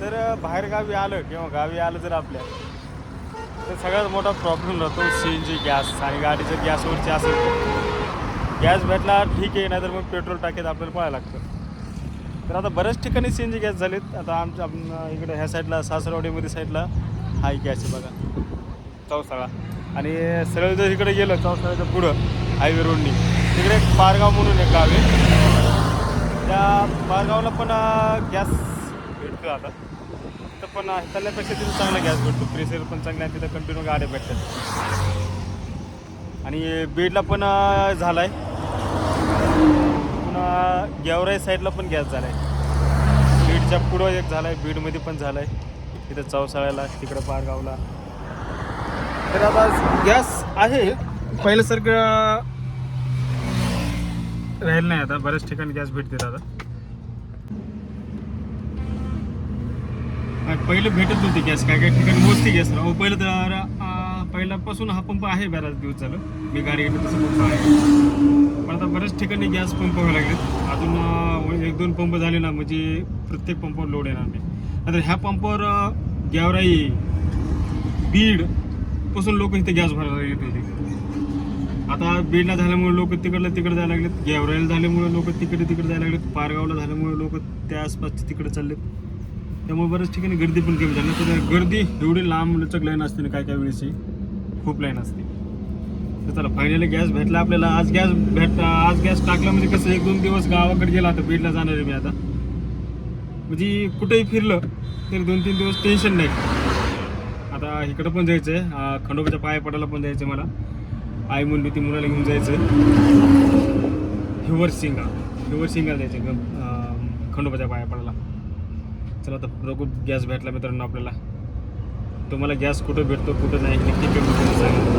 तर बाहेरगावी आलं किंवा गावी आलं जर आपल्या तर सगळ्यात मोठा प्रॉब्लेम राहतो सी एन जी गॅस आणि गाडीचं गॅसवरची असेल गॅस भेटला ठीक आहे नाहीतर मग पेट्रोल टाकीत आपल्याला पळायला लागतं. तर आता बऱ्याच ठिकाणी सी एन जी गॅस झालेत. आता आमच्या आम- इकडे ह्या साईडला सासरवाडीमध्ये साईडला हा एक गॅस आहे बघा. चौसाळा. आणि सरळ जर इकडे गेलं चौसाळ्याच्या पुढं हायवे रोडनी. तिकडे एक पारगाव म्हणून एक गाव आहे. त्या पारगावला पण गॅस भेटतो आता. तर पण अं, तिथं चांगला गॅस भेटतो. प्रेशर पण चांगला आहे तिथं कंटिन्यू गाड्या भेटतात. आणि बीडला पण झालाय. झाला आहे पुन्हा गेवराई साईडला पण गॅस झाला आहे बीडच्या पुढं एक झाला आहे बीडमध्ये पण झाला आहे तिथं चौसाळ्याला तिकडं पारगावला तर आता गॅस आहे. पहिल्यासारखं राहिलं नाही आता. बऱ्याच ठिकाणी गॅस भेटते आता. पहिले भेटत होती गॅस काय काय ठिकाणी मोजती गॅस राहू पहिलं तर पहिल्यापासून हा पंप आहे बऱ्याच दिवस झालं मी गाडी घेतली तसं पंप आहे. पण आता बऱ्याच ठिकाणी गॅस पंप व्हायला लागलेत. अजून एक दोन पंप झाले ना म्हणजे प्रत्येक पंपावर लोड येणार नाही. आता ह्या पंपावर गॅवराई गेवराई बीडपासून लोक इथे गॅस भरायला येत होते आता बीडला झाल्यामुळे लोक तिकडलं तिकडे जायला लागलेत. गेवराईला झाल्यामुळे लोक तिकडे तिकडे जायला लागलेत. पारगावला झाल्यामुळे लोक त्या आसपासचे तिकडे चाललेत. त्यामुळे बऱ्याच ठिकाणी गर्दी पण कमी झाली. तर गर्दी एवढी लांब लचक लाईन असते ना काय काय वेळेसची खूप लाईन असते. तर चला फायनली गॅस भेटला आपल्याला. आज गॅस भेट आज गॅस टाकला म्हणजे कसं एक दोन दिवस गावाकडे गेला आता बीडला जाणार आहे मी आता. म्हणजे कुठेही फिरलं तरी दोन तीन दिवस टेन्शन नाही. आता इकडं पण जायचं आहे खंडोबाच्या पाया पडायला पण जायचं मला. आई म्हणली ती मुलाला घेऊन जायचं हिवर सिंगा हिवर सिंगा जायचं ग- खंडोबाच्या पाया पडायला. चला तर बघू गॅस भेटला मित्रांनो आपल्याला. तुम्हाला गॅस कुठं भेटतो कुठं नाही किती पेमेंट सांगा.